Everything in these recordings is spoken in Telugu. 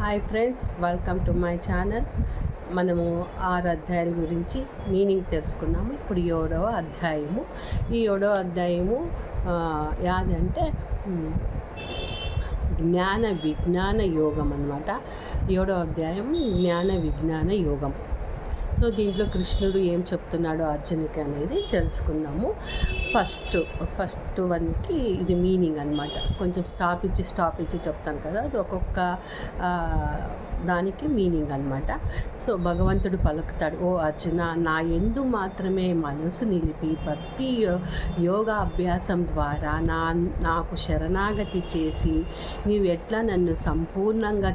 Hi friends welcome to my channel మనము ఆరు అధ్యాయాల గురించి మీనింగ్ తెలుసుకున్నాము. ఇప్పుడు ఏడవ అధ్యాయము. ఈ ఏడవ అధ్యాయము యాదంటే జ్ఞాన విజ్ఞాన యోగం అనమాట ఏడవ అధ్యాయం జ్ఞాన విజ్ఞాన యోగం. సో దీంట్లో కృష్ణుడు ఏం చెప్తున్నాడో అర్జునికి అనేది తెలుసుకుందాము. ఫస్ట్ ఫస్ట్ వన్కి ఇది మీనింగ్ అనమాట కొంచెం స్టాప్ ఇచ్చి స్టాప్ ఇచ్చి చెప్తాను కదా. అది ఒక్కొక్క దానికి మీనింగ్ అనమాట సో భగవంతుడు పలుకుతాడు ఓ అర్జున నా ఎందు మాత్రమే మనసు నిలిపి భక్తి యో- యోగా అభ్యాసం ద్వారా నా నాకు శరణాగతి చేసి నీవు ఎట్లా నన్ను సంపూర్ణంగా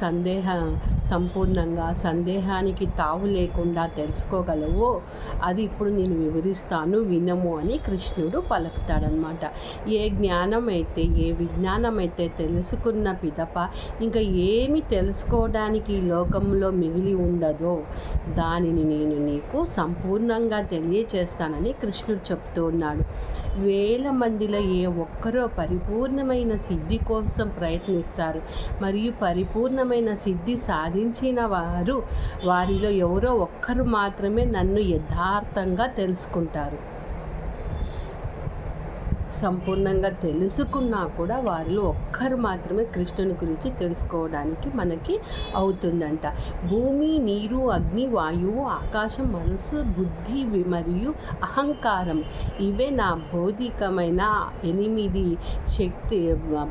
సందేహ సంపూర్ణంగా సందేహానికి తావు లేకుండా తెలుసుకోగలవో అది ఇప్పుడు నేను వివరిస్తాను వినము అని కృష్ణుడు పలుకుతాడనమాట ఏ జ్ఞానం అయితే ఏ విజ్ఞానం అయితే తెలుసుకున్న పిదప ఇంకా ఏమి తెలుసు తెలుసుకోవడానికి ఈ లోకంలో మిగిలి ఉండదో దానిని నేను నీకు సంపూర్ణంగా తెలియచేస్తానని కృష్ణుడు చెప్తూ ఉన్నాడు. వేల మందిలో ఏ ఒక్కరో పరిపూర్ణమైన సిద్ధి కోసం ప్రయత్నిస్తారు. మరియు పరిపూర్ణమైన సిద్ధి సాధించిన వారు వారిలో ఎవరో ఒక్కరు మాత్రమే నన్ను యథార్థంగా తెలుసుకుంటారు. సంపూర్ణంగా తెలుసుకున్నా కూడా వారిలో ఒక్కరు మాత్రమే కృష్ణుని గురించి తెలుసుకోవడానికి మనకి అవుతుందంట. భూమి నీరు అగ్ని వాయువు ఆకాశం మనసు బుద్ధి మరియు అహంకారం ఇవే నా భౌతికమైన ఎనిమిది శక్తి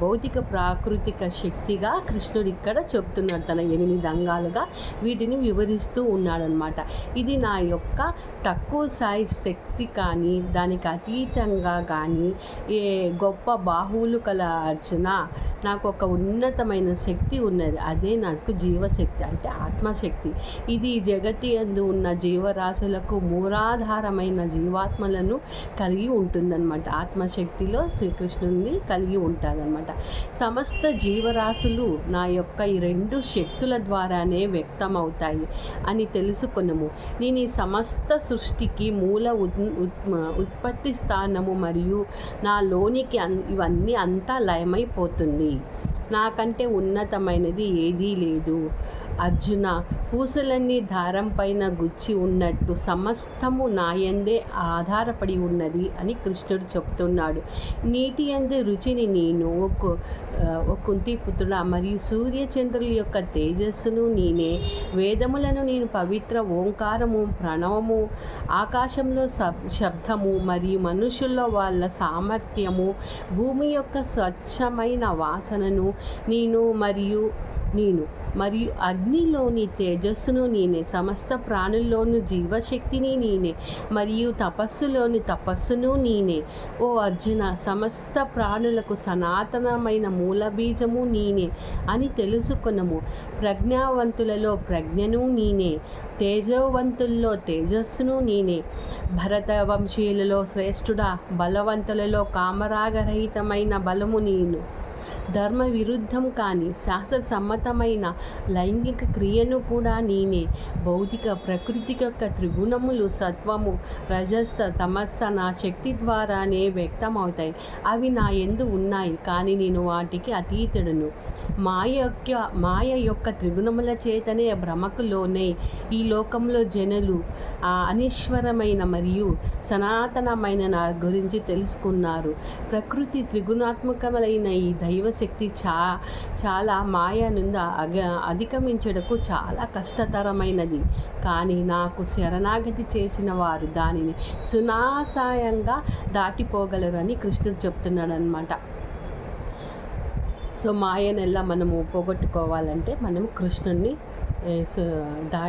భౌతిక ప్రాకృతిక శక్తిగా కృష్ణుడు ఇక్కడ చెప్తున్నాడు. తన ఎనిమిది అంగాలుగా వీటిని వివరిస్తూ ఉన్నాడనమాట ఇది నా యొక్క తక్కువ స్థాయి శక్తి కానీ దానికి అతీతంగా కానీ ఏ గొప్ప బాహువులు కల అర్చన నాకు ఒక ఉన్నతమైన శక్తి ఉన్నది. అదే నాకు జీవశక్తి అంటే ఆత్మశక్తి. ఇది జగతి అందు ఉన్న జీవరాశులకు మూలాధారమైన జీవాత్మలను కలిగి ఉంటుందన్నమాట. ఆత్మశక్తిలో శ్రీకృష్ణుని కలిగి ఉంటుందన్నమాట. సమస్త జీవరాశులు నా యొక్క ఈ రెండు శక్తుల ద్వారానే వ్యక్తమవుతాయి అని తెలుసుకున్నాము నేను ఈ సమస్త సృష్టికి మూల ఉత్ ఉత్- ఉత్పత్తి స్థానము మరియు నా లోనికి అన్ ఇవన్నీ అంతా లయమైపోతుంది. నాకంటే ఉన్నతమైనది ఏదీ లేదు. అర్జున పూసలన్నీ దారం పైన గుచ్చి ఉన్నట్టు సమస్తము నాయందే ఆధారపడి ఉన్నది అని కృష్ణుడు చెప్తున్నాడు. నీటి అందు రుచిని నేను ఒక కుంతి పుత్రుడ మరియు సూర్యచంద్రుల యొక్క తేజస్సును నేనే వేదములను నేను పవిత్ర ఓంకారము ప్రణవము ఆకాశంలో శబ్ శబ్దము మరియు మనుషుల్లో వాళ్ళ సామర్థ్యము భూమి యొక్క స్వచ్ఛమైన వాసనను నేను మరియు నేను. మరియు అగ్నిలోని తేజస్సును నేనే. సమస్త ప్రాణుల్లోని జీవశక్తిని నేనే. మరియు తపస్సులోని తపస్సును నేనే. ఓ అర్జున సమస్త ప్రాణులకు సనాతనమైన మూలబీజము నేనే అని తెలుసుకునము. ప్రజ్ఞావంతులలో ప్రజ్ఞను నేనే. తేజోవంతుల్లో తేజస్సును నేనే. భరత వంశీయులలో శ్రేష్ఠుడా బలవంతులలో కామరాగరహితమైన బలము నేను. ధర్మ విరుద్ధం కానీ శాస్త్ర సమ్మతమైన లైంగిక క్రియను కూడా నేనే. భౌతిక ప్రకృతి యొక్క త్రిగుణములు సత్వము రజస్స తమస్స నా శక్తి ద్వారానే వ్యక్తమవుతాయి. అవి నా ఎందు ఉన్నాయి కానీ నేను వాటికి అతీతుడను. మాయ యొక్క మాయ యొక్క త్రిగుణముల చేతనే భ్రమకు లోనై ఈ లోకంలో జనులు ఆ అనిశ్వరమైన మరియు సనాతనమైన నా గురించి తెలుసుకున్నారు. ప్రకృతి త్రిగుణాత్మకమైన ఈ దైవశక్తి చా చాలా మాయ నుండి అగ అధిగమించడకు చాలా కష్టతరమైనది. కానీ నాకు శరణాగతి చేసిన వారు దానిని సునాసాయంగా దాటిపోగలరు అని కృష్ణుడు చెప్తున్నాడు అనమాట సో మాయనెల్లా మనము పోగొట్టుకోవాలంటే మనం కృష్ణుడిని దా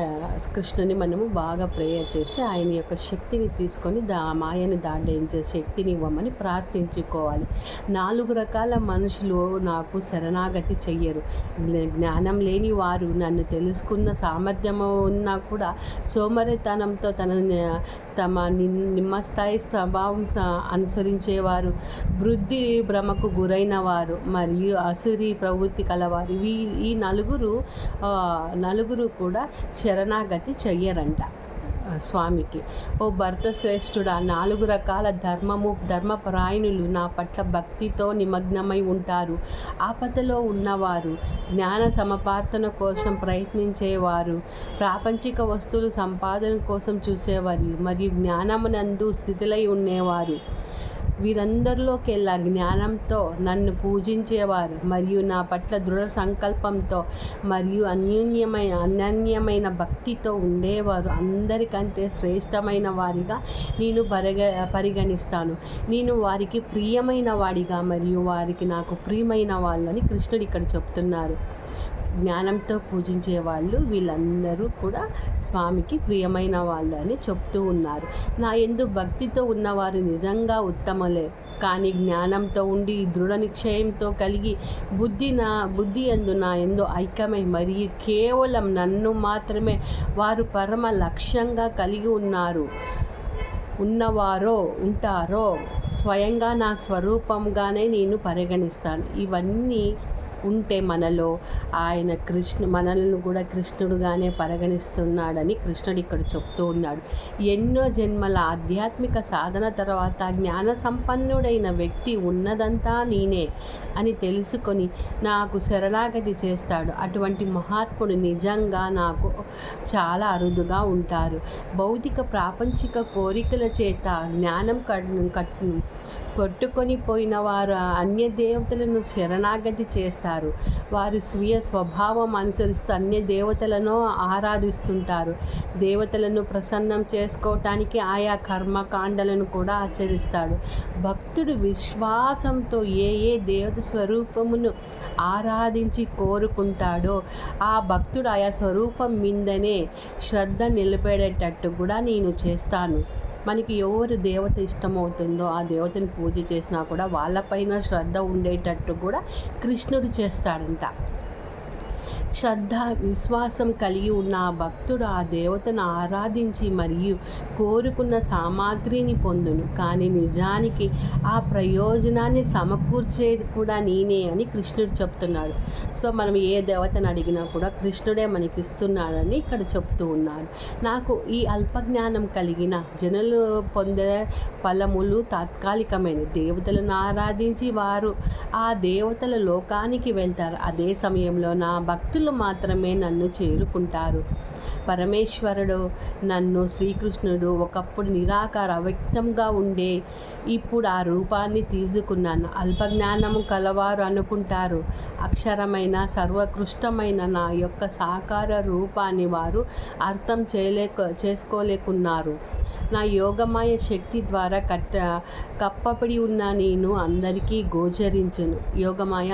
కృష్ణుని మనము బాగా ప్రేయర్ చేసి ఆయన యొక్క శక్తిని తీసుకొని దా మాయని దాటించే శక్తిని ఇవ్వమని ప్రార్థించుకోవాలి. నాలుగు రకాల మనుషులు నాకు శరణాగతి చెయ్యరు. జ్ఞానం లేని వారు నన్ను తెలుసుకున్న సామర్థ్యము ఉన్నా కూడా సోమరితనంతో తన తమ నిమ్ నిమ్మస్థాయి స్వభావం అనుసరించేవారు వృద్ధి భ్రమకు గురైన వారు మరియు అసురి ప్రవృత్తి కలవారు. ఇవి ఈ నలుగురు నలుగురు నలుగురు కూడా శరణాగతి చెయ్యరంట స్వామికి. ఓ భర్త శ్రేష్ఠుడా నాలుగు రకాల ధర్మము ధర్మపరాయణులు నా పట్ల భక్తితో నిమగ్నమై ఉంటారు. ఆపదలో ఉన్నవారు జ్ఞాన సమపార్తన కోసం ప్రయత్నించేవారు ప్రాపంచిక వస్తువులు సంపాదన కోసం చూసేవారు మరియు జ్ఞానమునందు స్థితిలై ఉండేవారు. వీరందరిలోకెల్లా జ్ఞానంతో నన్ను పూజించేవారు మరియు నా పట్ల దృఢ సంకల్పంతో మరియు అన్యోన్యమైన అనన్యమైన భక్తితో ఉండేవారు. అందరికంటే శ్రేష్టమైన వారిగా నేను పరిగ పరిగణిస్తాను. నేను వారికి ప్రియమైన వాడిగా మరియు వారికి నాకు ప్రియమైన వాళ్ళని కృష్ణుడు ఇక్కడ చెప్తున్నారు. జ్ఞానంతో పూజించే వాళ్ళు వీళ్ళందరూ కూడా స్వామికి ప్రియమైన వాళ్ళు అని చెప్తూ ఉన్నారు. నా ఎందు భక్తితో ఉన్నవారు నిజంగా ఉత్తమలే. కానీ జ్ఞానంతో ఉండి దృఢ నిశ్చయంతో కలిగి బుద్ధి నా బుద్ధి ఎందు నా ఎందు ఐక్యమై మరియు కేవలం నన్ను మాత్రమే వారు పరమ లక్ష్యంగా కలిగి ఉన్నారు ఉన్నవారో ఉంటారో స్వయంగా నా స్వరూపంగానే నేను పరిగణిస్తాను. ఇవన్నీ ఉంటే మనలో ఆయన కృష్ణు మనల్ని కూడా కృష్ణుడుగానే పరిగణిస్తున్నాడని కృష్ణుడు ఇక్కడ చెప్తూ ఉన్నాడు. ఎన్నో జన్మల ఆధ్యాత్మిక సాధన తర్వాత జ్ఞాన సంపన్నుడైన వ్యక్తి ఉన్నదంతా నేనే అని తెలుసుకొని నాకు శరణాగతి చేస్తాడు. అటువంటి మహాత్ముడు నిజంగా నాకు చాలా అరుదుగా ఉంటారు. భౌతిక ప్రాపంచిక కోరికల చేత జ్ఞానం కట్ కట్టు కొట్టుకొని పోయిన వారు అన్య దేవతలను శరణాగతి చేస్తారు. వారి స్వీయ స్వభావం అనుసరిస్తూ అన్య దేవతలను ఆరాధిస్తుంటారు. దేవతలను ప్రసన్నం చేసుకోవటానికి ఆయా కర్మకాండలను కూడా ఆచరిస్తాడు. భక్తుడు విశ్వాసంతో ఏ ఏ దేవత స్వరూపమును ఆరాధించి కోరుకుంటాడో ఆ భక్తుడు ఆయా స్వరూపం మీదనే శ్రద్ధ నిలబెడేటట్టు కూడా నేను చేస్తాను. మనకి ఎవరు దేవత ఇష్టమవుతుందో ఆ దేవతని పూజ చేసినా కూడా వాళ్ళపైన శ్రద్ధ ఉండేటట్టు కూడా కృష్ణుడు చేస్తాడంట. శ్రద్ధ విశ్వాసం కలిగి ఉన్న ఆ భక్తుడు ఆ దేవతను ఆరాధించి మరియు కోరుకున్న సామాగ్రిని పొందును. కానీ నిజానికి ఆ ప్రయోజనాన్ని సమకూర్చేది కూడా నేనే అని కృష్ణుడు చెప్తున్నాడు. సో మనం ఏ దేవతను అడిగినా కూడా కృష్ణుడే మనకి ఇస్తున్నాడని ఇక్కడ చెప్తూ ఉన్నాడు. నాకు ఈ అల్పజ్ఞానం కలిగిన జనులు పొందే ఫలములు తాత్కాలికమైన దేవతలను ఆరాధించి వారు ఆ దేవతల లోకానికి వెళ్తారు. అదే సమయంలో నా భక్తులు మాత్రమే నన్ను చేరుకుంటారు. పరమేశ్వరుడు నన్ను శ్రీకృష్ణుడు ఒకప్పుడు నిరాకార అవ్యక్తంగా ఉండే ఇప్పుడు ఆ రూపాన్ని తీసుకున్నాను. అల్పజ్ఞానము కలవారు అనుకుంటారు. అక్షరమైన సర్వకృష్టమైన నా యొక్క సాకార రూపాన్ని వారు అర్థం చేయలేక చేసుకోలేకున్నారు. నా యోగమాయ శక్తి ద్వారా కట్ట కప్పబడి ఉన్న నేను అందరికీ గోచరించను. యోగమాయ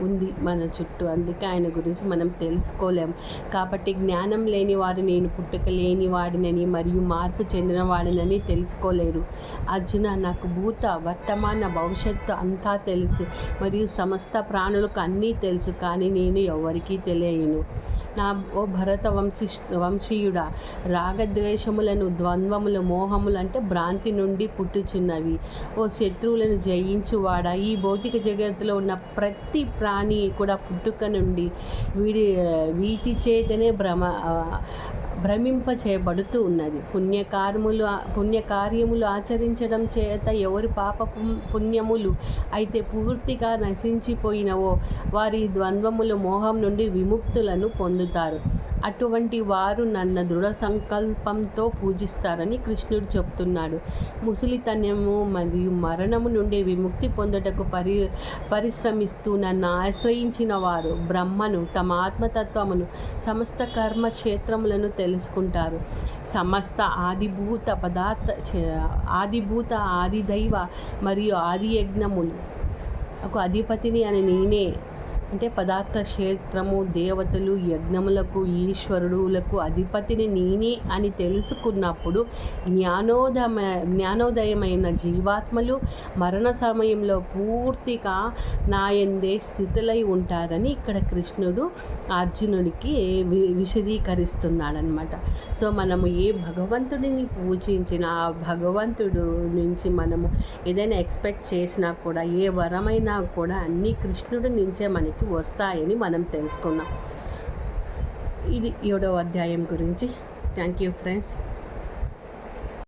ఉంది మన చుట్టూ. అందుకే ఆయన గురించి మనం తెలుసుకోలేం. కాబట్టి జ్ఞానం లేని వారు నేను పుట్టక లేని వాడినని మరియు మార్పు చెందిన వాడినని తెలుసుకోలేరు. అర్జున నాకు భూత వర్తమాన భవిష్యత్తు అంతా తెలుసు మరియు సమస్త ప్రాణులకు అన్నీ తెలుసు కానీ నేను ఎవరికీ తెలియను. నా ఓ భరత వంశీ వంశీయుడా రాగద్వేషములను ద్వంద్వములు మోహములు అంటే భ్రాంతి నుండి పుట్టుచున్నవి. ఓ శత్రువులను జయించువాడా? ఈ భౌతిక జగత్తులో ఉన్న ప్రతి ప్రాణి కూడా పుట్టుక నుండి వీడి వీటి చేతనే భ్రమ భ్రమింపచేయబడుతూ ఉన్నది. పుణ్యకార్ములు పుణ్యకార్యములు ఆచరించడం చేత ఎవరి పాప పుణ్యములు అయితే పూర్తిగా నశించిపోయినవో వారి ద్వంద్వములు మోహం నుండి విముక్తులను పొందుతారు. అటువంటి వారు నన్ను దృఢ సంకల్పంతో పూజిస్తారని కృష్ణుడు చెప్తున్నాడు. ముసలితనము మరియు మరణము నుండి విముక్తి పొందుటకు పరి పరిశ్రమిస్తూ నన్ను ఆశ్రయించిన వారు బ్రహ్మను తమ ఆత్మతత్వమును సమస్త కర్మ క్షేత్రములను తెలుసుకుంటారు. సమస్త ఆదిభూత పదార్థ ఆదిభూత ఆదిదైవ మరియు ఆది యజ్ఞములు ఒక అధిపతిని అని నేనే అంటే పదార్థ క్షేత్రము దేవతలు యజ్ఞములకు ఈశ్వరుడులకు అధిపతిని నేనే అని తెలుసుకున్నప్పుడు జ్ఞానోదయ జ్ఞానోదయమైన జీవాత్మలు మరణ సమయంలో పూర్తిగా నాయందే స్థితులై ఉంటారని ఇక్కడ కృష్ణుడు అర్జునుడికి వి విశదీకరిస్తున్నాడనమాట సో మనము ఏ భగవంతుడిని పూజించిన ఆ భగవంతుడు నుంచి మనము ఏదైనా ఎక్స్పెక్ట్ చేసినా కూడా ఏ వరమైనా కూడా అన్నీ కృష్ణుడి నుంచే మనకు వస్తాయని మనం తెలుసుకున్నాం. ఇది ఏడవ అధ్యాయం గురించి. Thank you friends